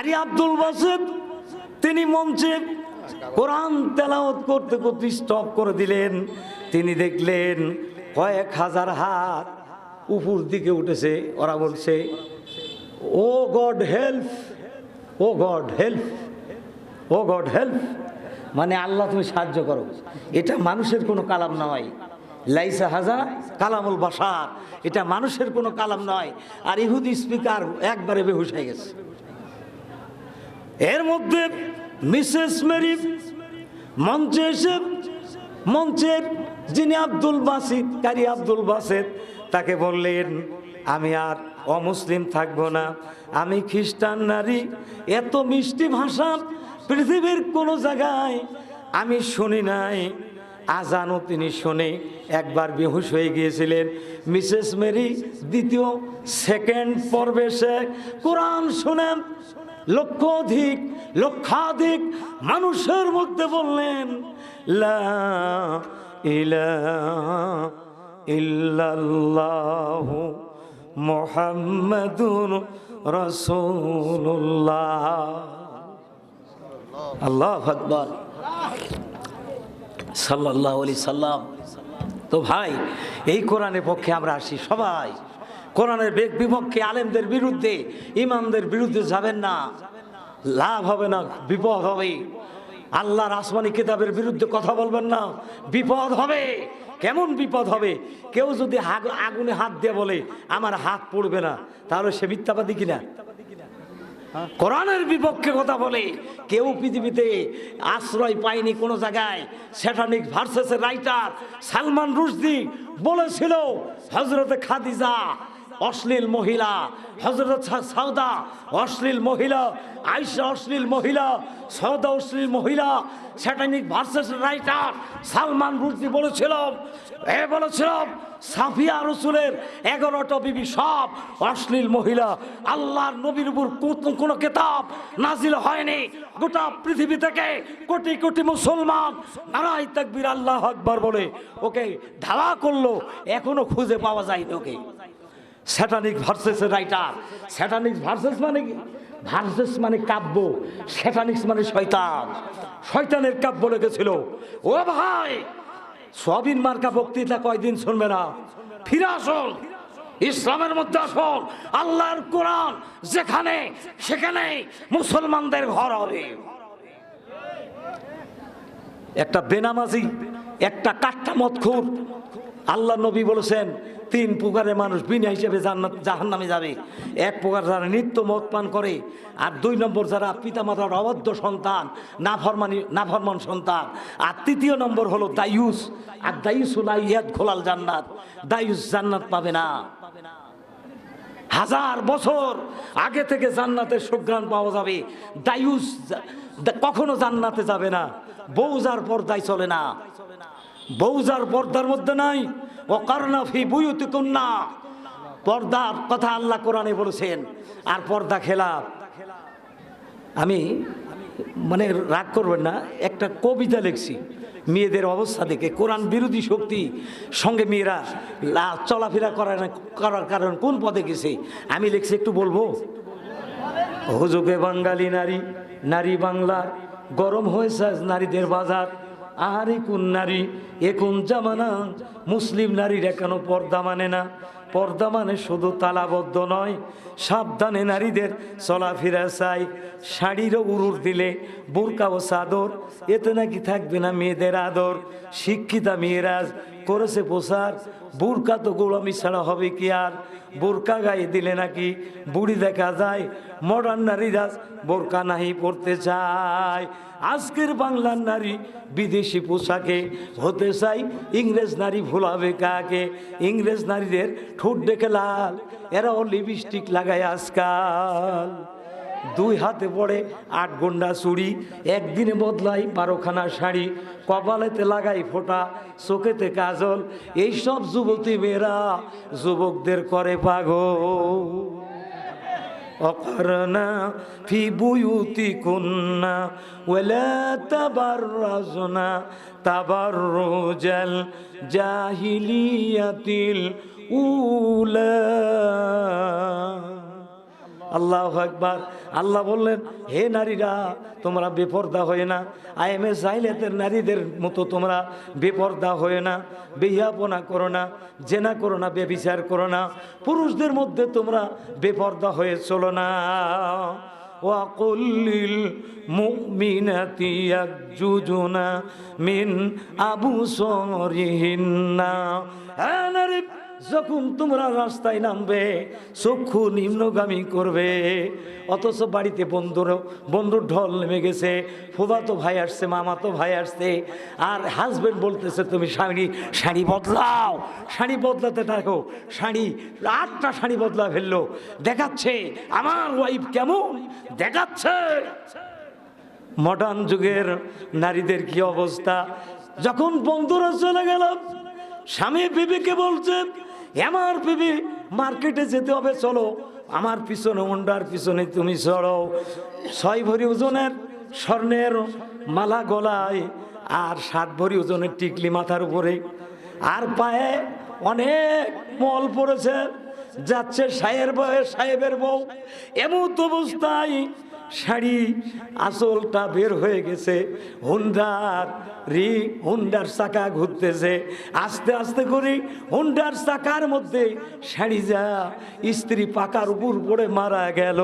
কারি আব্দুল বাসেদ, তিনি মঞ্চে কোরআন তেলাওত করতে করতে স্টপ করে দিলেন। তিনি দেখলেন কয়েক হাজার হাত উপর দিকে উঠেছে, ওরা বলছে, ও God help, oh God help, oh God help. মানে আল্লাহ তুমি সাহায্য করো। এটা মানুষের কোনো কালাম নয়। লাইসা হাজা কালামুল বাসার এটা মানুষের কোনো কালাম নয়। আর ইহুদি স্পিকার একবারে বেহুশ হয়ে গেছে। এর মধ্যে মিসেস মেরি, মঞ্চে এসে মঞ্চের যিনি আব্দুল বাসিদ, কারি আব্দুল বাসেদ, তাকে বললেন, আমি আর অমুসলিম থাকব না। আমি খ্রিস্টান নারী। এত মিষ্টি ভাষা পৃথিবীর কোনো জায়গায় আমি শুনি নাই। আজানও তিনি শুনে একবার বেহুশ হয়ে গিয়েছিলেন। মিসেস মেরি দ্বিতীয়, সেকেন্ড পর্বে সে কোরআন শুনেন লক্ষাধিক লক্ষাধিক মানুষের মধ্যে বললেন, লা ইল্লাল্লাহু মুহাম্মাদুর রাসূলুল্লাহ। আল্লাহ আকবার। সাল্লাল্লাহু আলাইহি সাল্লাম। তো ভাই, এই কোরআনের পক্ষে আমরা আসি সবাই। কোরআনের বেগ বিপক্ষে আলেমদের বিরুদ্ধে, ইমামদের বিরুদ্ধে যাবেন না। লাভ হবে না, বিপদ হবে। আল্লাহর আসমানি কিতাবের বিরুদ্ধে কথা বলবেন না। বিপদ হবে। কেমন বিপদ হবে? কেউ যদি আগুনে হাত দিয়ে বলে, আমার হাত পড়বে না তাহলে সে মিথ্যাবাদী কিনা? কোরআনের বিপক্ষে কথা বলে, কেউ পৃথিবীতে আশ্রয় পায়নি কোনো জায়গায়। স্যাটানিক ভার্সেসের রাইটার সালমান রুশদি বলেছিল হজরতে খাদিজা অশ্লীল মহিলা হজরত সাউদা অশ্লীল মহিলা আইসা অশ্লীল মহিলা সৌদা অশ্লীল মহিলা satanic verses writer Salman Rushdie বলেছিল, এ বলেছিলাম সাফিয়া রসুলের এগারোটা বিবি সব অশ্লীল মহিলা, আল্লাহর নবীর উপর কোন- কোনো কেতাব নাজিল হয়নি। গোটা পৃথিবী থেকে কোটি কোটি মুসলমান নারাই তাকবীর আল্লাহ আকবার বলে ওকে ধাওয়া করল, এখনও খুঁজে পাওয়া যায়নি ওকে। Satanic verses writer satanic verses মানে কি? ভার্সেস মানে কাব্য। স্যাটানিক্স মানে শয়তান। শয়তানের কাব্য লেগেছিল। ও ভাই সবিন মার্কা বক্তৃতা কয়দিন শুনবে না? ফিরে আসুন। ইসলামের মধ্যে আসুন। আল্লাহর কোরআন যেখানে, সেখানে মুসলমানদের ঘর হবে। একটা বেনামাজি, একটা কাট্টা মতখুর আল্লাহ নবী বলেছেন তিন প্রকারের মানুষ বিনা হিসেবে জান্নাত জাহান্নামে যাবে। এক প্রকার যারা নিত্য মদ পান করে, আর দুই নম্বর যারা পিতামাতার অবাধ্য সন্তান, নাফরমানি নাফরমান সন্তান। আর তৃতীয় নম্বর হলো দায়ুস। আর দায়ুসুল ইয়াদ খোলাল জান্নাত। দায়ুস জান্নাত পাবে না। হাজার বছর আগে থেকে জান্নাতের সুগ্রাণ পাওয়া যাবে। দায়ুস কখনো জান্নাতে যাবে না। বৌজার পর্দায় চলে না। বৌজার পর্দার মধ্যে নাই। পর্দার কথা আল্লাহ কোরআনে বলেছেন, আর পর্দা খেলাপ আমি মানে রাগ করবেন না, একটা কবিতা লিখছি, মেয়েদের অবস্থা দেখে, কোরআন বিরোধী শক্তি, সঙ্গে মেয়েরা চলাফেরা করার করার কারণ কোন পদে গেছে? আমি লিখছি, একটু বলব? হুজুকে বাঙালি নারী নারী বাংলার গরম হয়েছে নারীদের বাজার। আহারি কোন নারী? এ কোন জামানা? মুসলিম নারীরা কেন পর্দা মানে না। পর্দা মানে শুধু তালাবদ্ধ নয়, সাবধানে নারীদের চলাফেরা চাই। শাড়িরও উরুর দিলে, বোরকা ও চাদর, এতে নাকি থাকবে না মেয়েদের আদর। শিক্ষিতা মেয়েরাজ করেছে প্রসার বোরকা তো গোলামি ছাড়া হবে কি আর? বোরকা গায়ে দিলে নাকি বুড়ি দেখা যায় মডার্ন নারীরা বোরকা নাহি পড়তে চায়। আজকের বাংলার নারী বিদেশি পোশাকে হতে চাই, ইংরেজ নারী ভোলাবে কাকে? ইংরেজ নারীদের ঠোঁট ডেকে লাল, এরাও লিপস্টিক লাগায় আজকাল। দুই হাতে পড়ে, আট গন্ডা চুড়ি একদিনে বদলাই বারোখানা শাড়ি, কপালেতে লাগাই ফোটা, চোখেতে কাজল। এইসব যুবতী মেয়েরা যুবকদের করে পাগল। অকরনা ফি বুয়ুতি তাবার রাজনা তাবার তাবাররুজাল জাহিলিয়াতিল উলা। আল্লাহ একবার আল্লাহ বললেন, হে নারীরা, তোমরা বেপর্দা হয়ে না। আই এম এস আইলেতের নারীদের মতো তোমরা বেপর্দা হয়ে না। বিহাপনা করো না, জেনা করো না বেবিচার করো না। পুরুষদের মধ্যে তোমরা বেপর্দা হয়ে চলো না। ওয়াকুল্লিল মুমিনাতি ইয়াকজুজুনা মিন আবু সরিহিন্না যখন তোমরা রাস্তায় নামবে, চক্ষু নিম্নগামী করবে। অথচ বাড়িতে বন্ধুর বন্ধুর ঢল নেমে গেছে। ফুবাতো ভাই আসছে মামাতো ভাই আসছে। আর হাজবেন্ড বলতেছে, তুমি শাড়ি শাড়ি বদলাও, শাড়ি বদলাতে থাকো, শাড়ি, আটটা শাড়ি বদলা ফেলল। দেখাচ্ছে আমার ওয়াইফ কেমন, দেখাচ্ছে। মডার্ন যুগের নারীদের কি অবস্থা? যখন বন্ধুরা চলে গেলাম স্বামী বিবিকে বলছে, আমার বিবি মার্কেটে যেতে হবে, চলো। আমার পিছনে মুন্ডার পিছনে তুমি চড়ো। ছয় ভরি ওজনের স্বর্ণের মালা গলায় আর সাত ভরি ওজনের টিকলি মাথার উপরে। আর পায়ে অনেক মল পড়েছে, যাচ্ছে সাহের বয়ে, সাহেবের বউ। এমত অবস্থায় শাড়ি আসলটা বের হয়ে গেছে। হুন্ডার রি, হুন্ডার চাকা ঘুরতেছে। আস্তে আস্তে করে হুন্ডার চাকার মধ্যে শাড়ি যা স্ত্রী পাকার উপর পড়ে মারা গেল।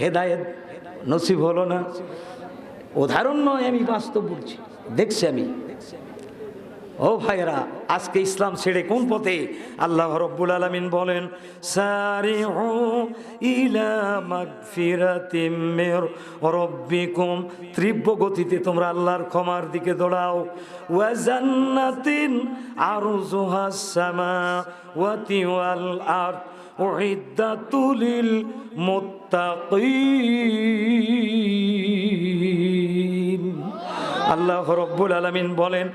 হেদায়েত নসিব হলো না। উদাহরণ নয় আমি বাস্তব বলছি। দেখছি আমি। ও ভাইরা আজকে ইসলাম ছেড়ে কোন পথে? আল্লাহ রব্বুল আলমিন বলেন তীব্র গতিতে তোমরা আল্লাহর ক্ষমার দিকে দৌড়াও। ওয়া জান্নাতিন আরজুহাস সামাওয়াতি ওয়াল উইদ্দাতুল মুত্তাকিন আল্লাহ রব্বুল আলমিন বলেন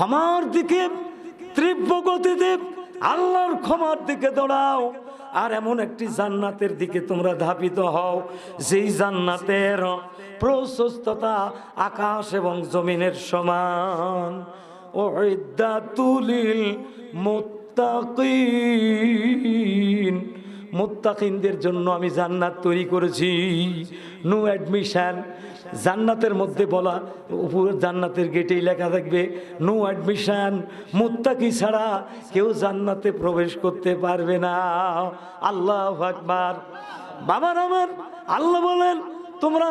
ক্ষমার দিকে, তীব্র গতিতে, আল্লাহর ক্ষমার দিকে দৌড়াও। আর এমন একটি জান্নাতের দিকে তোমরা ধাপিত হও, যেই জান্নাতের প্রশস্ততা আকাশ এবং জমিনের সমান। ও তুলিল মুত্তাকিন। মুত্তাকিনদের জন্য আমি জান্নাত তৈরি করেছি। নো অ্যাডমিশান জান্নাতের মধ্যে বলা, উপরে জান্নাতের গেটেই লেখা থাকবে নো অ্যাডমিশন মুত্তাকি ছাড়া কেউ জান্নাতে প্রবেশ করতে পারবে না। আল্লাহ আকবার। বাবার আমার, আল্লাহ বলেন, তোমরা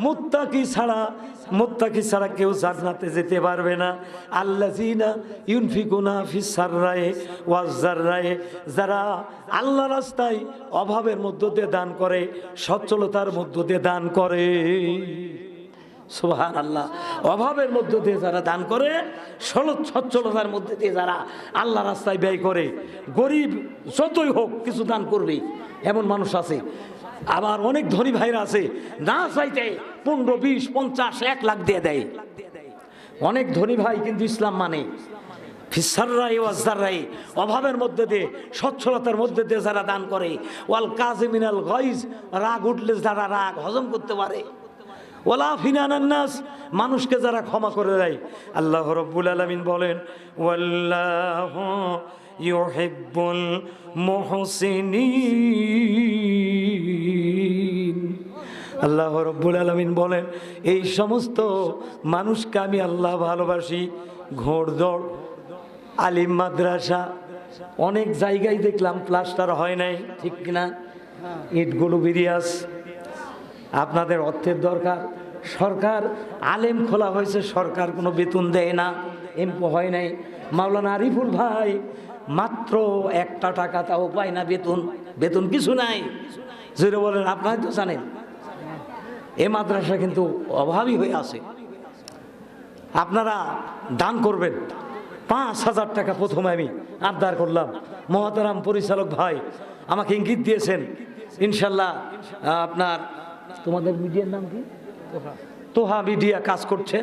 মুত্তাকি ছাড়া মুত্তাকি ছাড়া কেউ জান্নাতে যেতে পারবে না। আল্লাহ জিনা ইউনফিকুনা ফিসার রায়ে ওয়াজার রায়ে যারা আল্লাহ রাস্তায় অভাবের মধ্য দিয়ে দান করে, সচ্ছলতার মধ্য দিয়ে দান করে। সোহান আল্লাহ অভাবের মধ্য দিয়ে যারা দান করে, সল- সচ্ছলতার মধ্যে দিয়ে যারা আল্লাহ রাস্তায় ব্যয় করে, গরিব যতই হোক কিছু দান করবে, এমন মানুষ আছে। আবার অনেক ধনী ভাইরা আছে, না চাইতে পনেরো, বিশ, পঞ্চাশ, এক লাখ দিয়ে দেয়। অনেক ধনী ভাই কিন্তু ইসলাম মানে। অভাবের মধ্যে দিয়ে, সচ্ছলতার মধ্যে দিয়ে যারা দান করে। ওয়াল কাজে মিনাল গইজ, রাগ উঠলে যারা রাগ হজম করতে পারে। ওলা ফিনানান্নাস মানুষকে যারা ক্ষমা করে দেয়। আল্লাহ রব্বুল আলমিন বলেন, ওয়াল্লাহ ইউহিব্বুল মুহসিনিন। আল্লাহ রব্বুল আলমিন বলেন, এই সমস্ত মানুষকে আমি আল্লাহ ভালোবাসি। ঘোড়দৌড় আলিম মাদ্রাসা, অনেক জায়গায় দেখলাম প্লাস্টার হয় নাই, ঠিক কিনা? ইটগুলো বিরিয়াস, আপনাদের অর্থের দরকার। সরকার, আলেম খোলা হয়েছে, সরকার কোনো বেতন দেয় না, এমপো হয় নাই। মাওলানা আরিফুল ভাই, মাত্র একটা টাকা তাও পায় না বেতন। বেতন কিছু নাই। জোরে বলেন আপনারা তো জানেন। এ মাদ্রাসা কিন্তু অভাবী হয়ে আছে। আপনারা দান করবেন। পাঁচ হাজার টাকা প্রথমে আমি আবদার করলাম। মহাতারাম পরিচালক ভাই আমাকে ইঙ্গিত দিয়েছেন ইনশাল্লাহ আপনার তোমাদের মিডিয়ার নাম কি? তোহা মিডিয়া কাজ করছে।